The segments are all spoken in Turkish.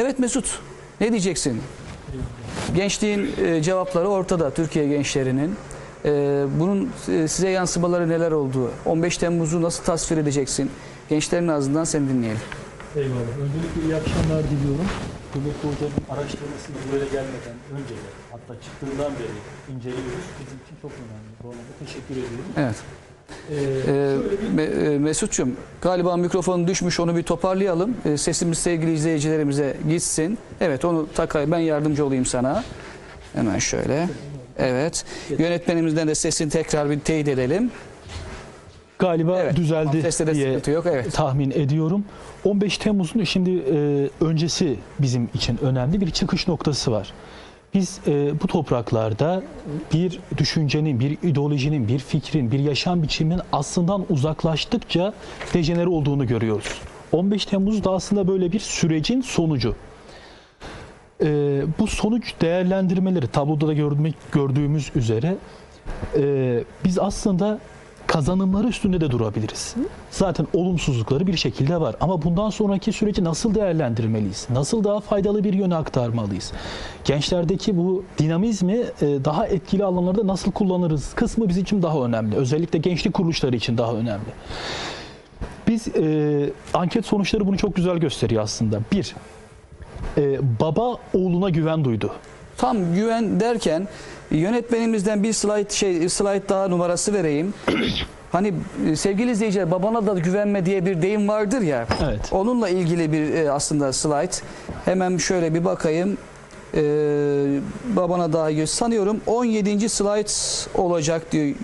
Evet Mesut, ne diyeceksin? Gençliğin e, cevapları ortada, Türkiye gençlerinin. E, bunun e, size yansımaları neler oldu? 15 Temmuz'u nasıl tasvir edeceksin? Gençlerin ağzından seni dinleyelim. Eyvallah. Öncelikle iyi akşamlar diliyorum. Kıymetli hocanın araştırması buraya gelmeden önce de hatta çıktığından beri inceliyoruz. Bizim için çok önemli. Bu anlamda teşekkür ediyorum. Evet. Ee, Ee, e, Mesut'cum galiba mikrofon düşmüş onu bir toparlayalım. Ee, Sesimiz sevgili izleyicilerimize gitsin. Evet onu takay ben yardımcı olayım sana. Hemen şöyle. Evet. Yönetmenimizden de sesini tekrar bir teyit edelim. galiba Evet. düzeldi diye yok. Evet. tahmin ediyorum. 15 Temmuz'un şimdi e, öncesi bizim için önemli bir çıkış noktası var. Biz e, bu topraklarda bir düşüncenin, bir ideolojinin, bir fikrin, bir yaşam biçiminin aslından uzaklaştıkça dejenere olduğunu görüyoruz. 15 Temmuz da aslında böyle bir sürecin sonucu. E, bu sonuç değerlendirmeleri tabloda da gördüğümüz üzere e, biz aslında kazanımları üstünde de durabiliriz. Zaten olumsuzlukları bir şekilde var ama bundan sonraki süreci nasıl değerlendirmeliyiz? Nasıl daha faydalı bir yöne aktarmalıyız? Gençlerdeki bu dinamizmi e, daha etkili alanlarda nasıl kullanırız kısmı bizim için daha önemli. Özellikle gençlik kuruluşları için daha önemli. Biz e, anket sonuçları bunu çok güzel gösteriyor aslında. Bir, e, baba oğluna güven duydu. Tam güven derken yönetmenimizden bir slide şey slide daha numarası vereyim. Hani e, sevgili izleyiciler babana da güvenme diye bir deyim vardır ya. Evet. Onunla ilgili bir e, aslında slide. Hemen şöyle bir bakayım. Ee, babana daha göz sanıyorum 17. slide olacak diyor.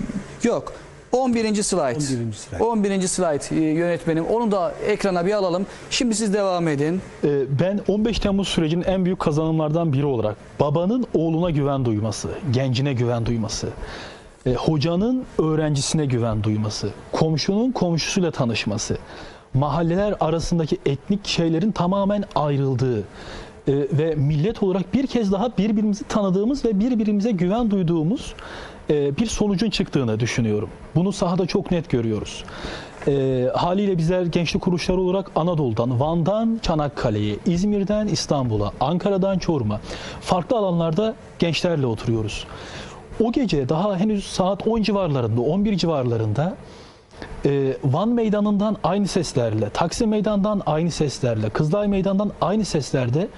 Yok. 11. slide. 11. slide. 11. slide e, yönetmenim. Onu da ekrana bir alalım. Şimdi siz devam edin. Ee, Ben 15 Temmuz sürecinin en büyük kazanımlardan biri olarak babanın oğluna güven duyması, gencine güven duyması, e, hocanın öğrencisine güven duyması, komşunun komşusuyla tanışması, mahalleler arasındaki etnik şeylerin tamamen ayrıldığı e, ve millet olarak bir kez daha birbirimizi tanıdığımız ve birbirimize güven duyduğumuz bir sonucun çıktığını düşünüyorum. Bunu sahada çok net görüyoruz. E, haliyle bizler gençlik kuruluşları olarak Anadolu'dan, Van'dan Çanakkale'ye, İzmir'den İstanbul'a, Ankara'dan Çorum'a farklı alanlarda gençlerle oturuyoruz. O gece daha henüz saat 10 civarlarında, 11 civarlarında e, Van Meydanı'ndan aynı seslerle, Taksim Meydanı'ndan aynı seslerle, Kızılay Meydanı'ndan aynı seslerde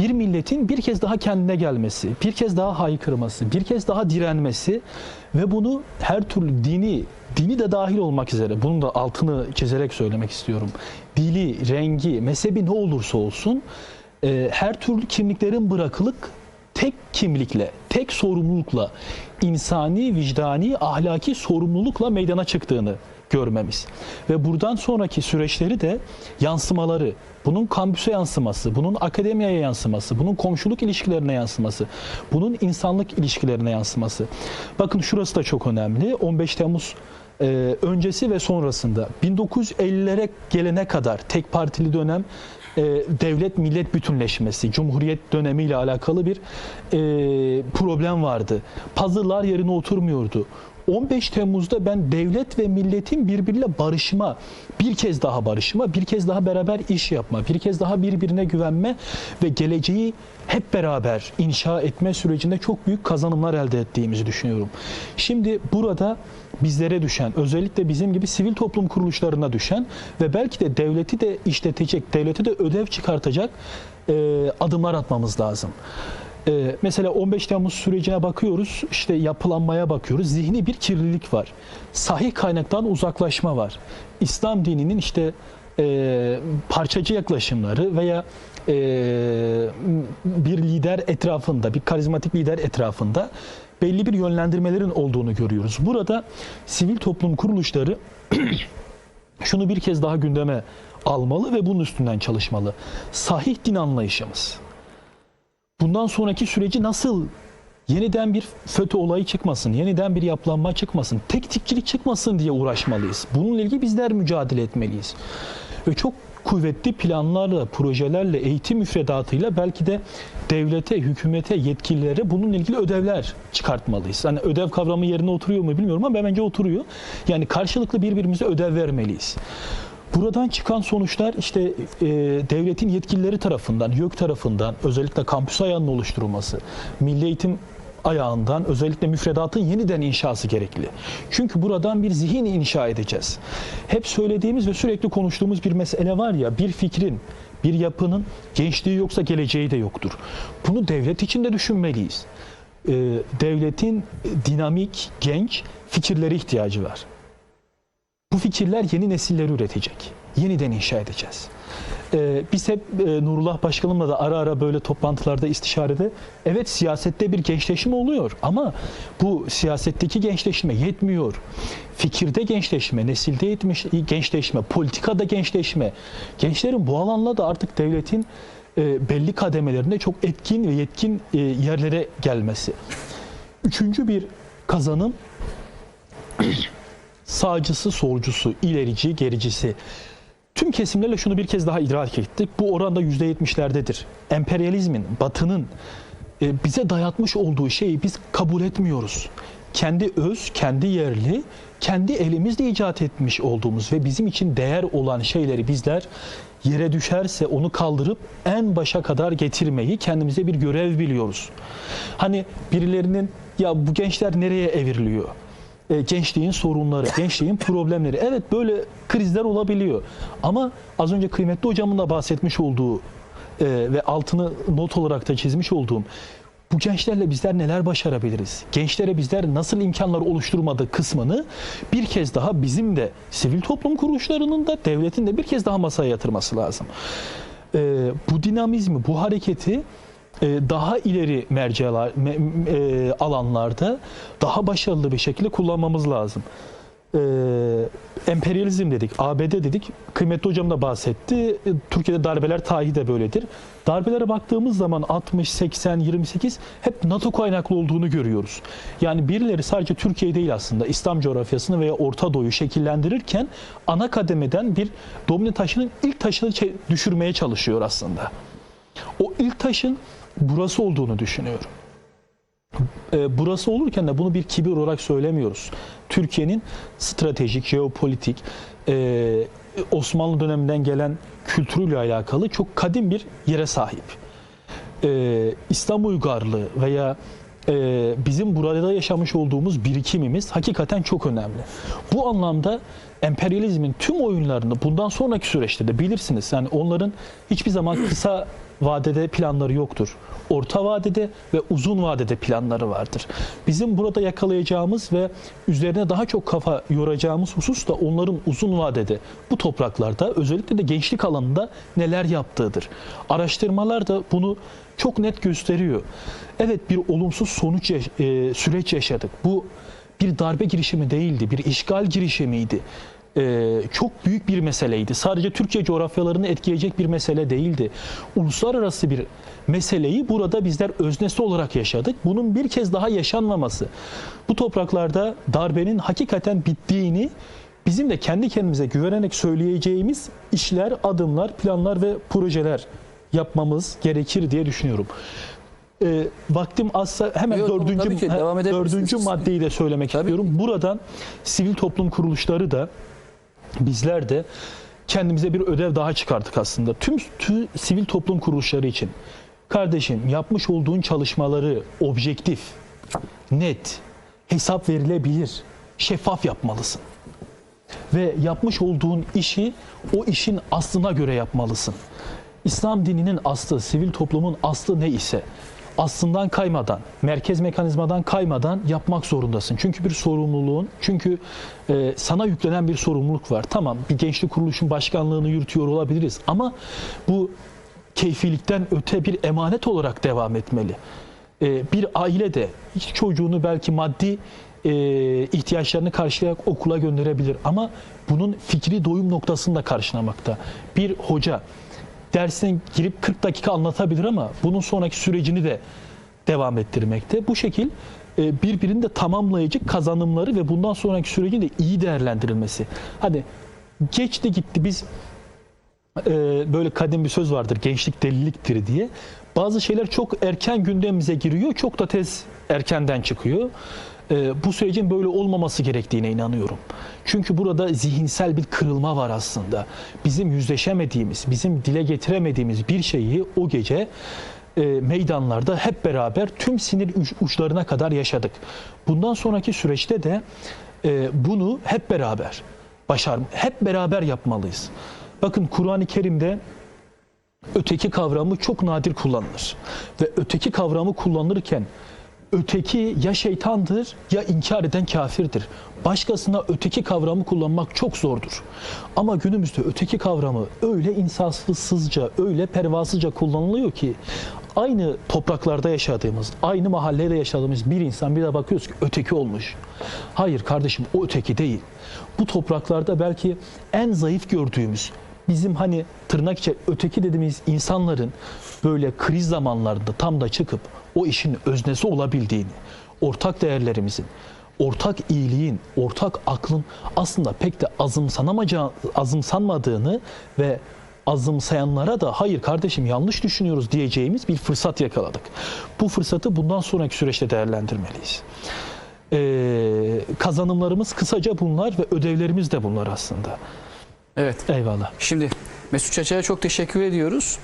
bir milletin bir kez daha kendine gelmesi, bir kez daha haykırması, bir kez daha direnmesi ve bunu her türlü dini, dini de dahil olmak üzere, bunun da altını çizerek söylemek istiyorum. Dili, rengi, mezhebi ne olursa olsun e, her türlü kimliklerin bırakılıp tek kimlikle, tek sorumlulukla, insani, vicdani, ahlaki sorumlulukla meydana çıktığını görmemiz. Ve buradan sonraki süreçleri de yansımaları, bunun kampüse yansıması, bunun akademiye yansıması, bunun komşuluk ilişkilerine yansıması, bunun insanlık ilişkilerine yansıması. Bakın şurası da çok önemli. 15 Temmuz e, öncesi ve sonrasında 1950'lere gelene kadar tek partili dönem e, devlet millet bütünleşmesi, cumhuriyet dönemiyle alakalı bir e, problem vardı. Puzzle'lar yerine oturmuyordu. 15 Temmuz'da ben devlet ve milletin birbiriyle barışma, bir kez daha barışma, bir kez daha beraber iş yapma, bir kez daha birbirine güvenme ve geleceği hep beraber inşa etme sürecinde çok büyük kazanımlar elde ettiğimizi düşünüyorum. Şimdi burada bizlere düşen, özellikle bizim gibi sivil toplum kuruluşlarına düşen ve belki de devleti de işletecek, devleti de ödev çıkartacak e, adımlar atmamız lazım. Ee, mesela 15 Temmuz sürecine bakıyoruz, işte yapılanmaya bakıyoruz. Zihni bir kirlilik var. Sahih kaynaktan uzaklaşma var. İslam dininin işte e, parçacı yaklaşımları veya e, bir lider etrafında, bir karizmatik lider etrafında belli bir yönlendirmelerin olduğunu görüyoruz. Burada sivil toplum kuruluşları şunu bir kez daha gündeme almalı ve bunun üstünden çalışmalı. Sahih din anlayışımız bundan sonraki süreci nasıl yeniden bir FETÖ olayı çıkmasın, yeniden bir yapılanma çıkmasın, tek tipçilik çıkmasın diye uğraşmalıyız. Bununla ilgili bizler mücadele etmeliyiz. Ve çok kuvvetli planlarla, projelerle, eğitim müfredatıyla belki de devlete, hükümete, yetkililere bununla ilgili ödevler çıkartmalıyız. Hani ödev kavramı yerine oturuyor mu bilmiyorum ama bence oturuyor. Yani karşılıklı birbirimize ödev vermeliyiz. Buradan çıkan sonuçlar işte e, devletin yetkilileri tarafından, YÖK tarafından özellikle kampüs ayağının oluşturulması, milli eğitim ayağından özellikle müfredatın yeniden inşası gerekli. Çünkü buradan bir zihin inşa edeceğiz. Hep söylediğimiz ve sürekli konuştuğumuz bir mesele var ya bir fikrin, bir yapının gençliği yoksa geleceği de yoktur. Bunu devlet içinde düşünmeliyiz. E, devletin dinamik, genç fikirlere ihtiyacı var. Bu fikirler yeni nesilleri üretecek. Yeniden inşa edeceğiz. Ee, biz hep e, Nurullah Başkanımla da ara ara böyle toplantılarda, istişarede evet siyasette bir gençleşme oluyor ama bu siyasetteki gençleşme yetmiyor. Fikirde gençleşme, nesilde yetmiş, gençleşme, politikada gençleşme. Gençlerin bu alanla da artık devletin e, belli kademelerinde çok etkin ve yetkin e, yerlere gelmesi. Üçüncü bir kazanım sağcısı, solcusu, ilerici, gericisi. Tüm kesimlerle şunu bir kez daha idrak ettik. Bu oranda %70'lerdedir. Emperyalizmin, batının e, bize dayatmış olduğu şeyi biz kabul etmiyoruz. Kendi öz, kendi yerli, kendi elimizle icat etmiş olduğumuz ve bizim için değer olan şeyleri bizler yere düşerse onu kaldırıp en başa kadar getirmeyi kendimize bir görev biliyoruz. Hani birilerinin ya bu gençler nereye evriliyor? E, gençliğin sorunları, gençliğin problemleri. Evet böyle krizler olabiliyor. Ama az önce kıymetli hocamın da bahsetmiş olduğu e, ve altını not olarak da çizmiş olduğum bu gençlerle bizler neler başarabiliriz? Gençlere bizler nasıl imkanlar oluşturmadığı kısmını bir kez daha bizim de sivil toplum kuruluşlarının da devletin de bir kez daha masaya yatırması lazım. E, bu dinamizmi, bu hareketi daha ileri merceler, me- e, alanlarda daha başarılı bir şekilde kullanmamız lazım. E, emperyalizm dedik, ABD dedik. Kıymetli hocam da bahsetti. E, Türkiye'de darbeler tarihi de böyledir. Darbelere baktığımız zaman 60, 80, 28 hep NATO kaynaklı olduğunu görüyoruz. Yani birileri sadece Türkiye değil aslında İslam coğrafyasını veya Orta Doğu'yu şekillendirirken ana kademeden bir domino taşının ilk taşını düşürmeye çalışıyor aslında. O ilk taşın burası olduğunu düşünüyorum. E, burası olurken de bunu bir kibir olarak söylemiyoruz. Türkiye'nin stratejik, jeopolitik, e, Osmanlı döneminden gelen kültürüyle alakalı çok kadim bir yere sahip. E, İslam uygarlığı veya bizim burada yaşamış olduğumuz birikimimiz hakikaten çok önemli. Bu anlamda emperyalizmin tüm oyunlarını bundan sonraki süreçte de bilirsiniz. Yani onların hiçbir zaman kısa vadede planları yoktur. Orta vadede ve uzun vadede planları vardır. Bizim burada yakalayacağımız ve üzerine daha çok kafa yoracağımız husus da onların uzun vadede bu topraklarda özellikle de gençlik alanında neler yaptığıdır. Araştırmalar da bunu çok net gösteriyor. Evet bir olumsuz sonuç e, süreç yaşadık. Bu bir darbe girişimi değildi, bir işgal girişimiydi. Ee, çok büyük bir meseleydi. Sadece Türkiye coğrafyalarını etkileyecek bir mesele değildi. Uluslararası bir meseleyi burada bizler öznesi olarak yaşadık. Bunun bir kez daha yaşanmaması. Bu topraklarda darbenin hakikaten bittiğini bizim de kendi kendimize güvenerek söyleyeceğimiz işler, adımlar, planlar ve projeler yapmamız gerekir diye düşünüyorum. Ee, vaktim azsa hemen Yok, dördüncü, ki, devam dördüncü maddeyi de söylemek Tabii. istiyorum. Buradan sivil toplum kuruluşları da bizler de kendimize bir ödev daha çıkardık aslında. Tüm, tüm sivil toplum kuruluşları için. Kardeşim yapmış olduğun çalışmaları objektif, net, hesap verilebilir, şeffaf yapmalısın. Ve yapmış olduğun işi o işin aslına göre yapmalısın. İslam dininin aslı, sivil toplumun aslı ne ise aslından kaymadan, merkez mekanizmadan kaymadan yapmak zorundasın. Çünkü bir sorumluluğun, çünkü e, sana yüklenen bir sorumluluk var. Tamam bir gençlik kuruluşun başkanlığını yürütüyor olabiliriz ama bu keyfilikten öte bir emanet olarak devam etmeli. E, bir aile de çocuğunu belki maddi e, ihtiyaçlarını karşılayarak okula gönderebilir ama bunun fikri doyum noktasını da karşılamakta. Bir hoca dersine girip 40 dakika anlatabilir ama bunun sonraki sürecini de devam ettirmekte. Bu şekil e, birbirini de tamamlayıcı kazanımları ve bundan sonraki sürecin de iyi değerlendirilmesi. Hadi geçti gitti biz e, böyle kadim bir söz vardır gençlik deliliktir diye. Bazı şeyler çok erken gündemimize giriyor, çok da tez erkenden çıkıyor. E, bu sürecin böyle olmaması gerektiğine inanıyorum. Çünkü burada zihinsel bir kırılma var aslında. Bizim yüzleşemediğimiz, bizim dile getiremediğimiz bir şeyi o gece e, meydanlarda hep beraber tüm sinir uç- uçlarına kadar yaşadık. Bundan sonraki süreçte de e, bunu hep beraber başar, hep beraber yapmalıyız. Bakın Kur'an-ı Kerim'de öteki kavramı çok nadir kullanılır. Ve öteki kavramı kullanırken öteki ya şeytandır ya inkar eden kafirdir. Başkasına öteki kavramı kullanmak çok zordur. Ama günümüzde öteki kavramı öyle insafsızca, öyle pervasızca kullanılıyor ki aynı topraklarda yaşadığımız, aynı mahallede yaşadığımız bir insan bir de bakıyoruz ki öteki olmuş. Hayır kardeşim o öteki değil. Bu topraklarda belki en zayıf gördüğümüz, bizim hani tırnak içi öteki dediğimiz insanların böyle kriz zamanlarında tam da çıkıp o işin öznesi olabildiğini, ortak değerlerimizin, ortak iyiliğin, ortak aklın aslında pek de azımsanamayacağı, azımsanmadığını ve azımsayanlara da hayır kardeşim yanlış düşünüyoruz diyeceğimiz bir fırsat yakaladık. Bu fırsatı bundan sonraki süreçte değerlendirmeliyiz. Ee, kazanımlarımız kısaca bunlar ve ödevlerimiz de bunlar aslında. Evet. Eyvallah. Şimdi Mesut Çaça'ya çok teşekkür ediyoruz.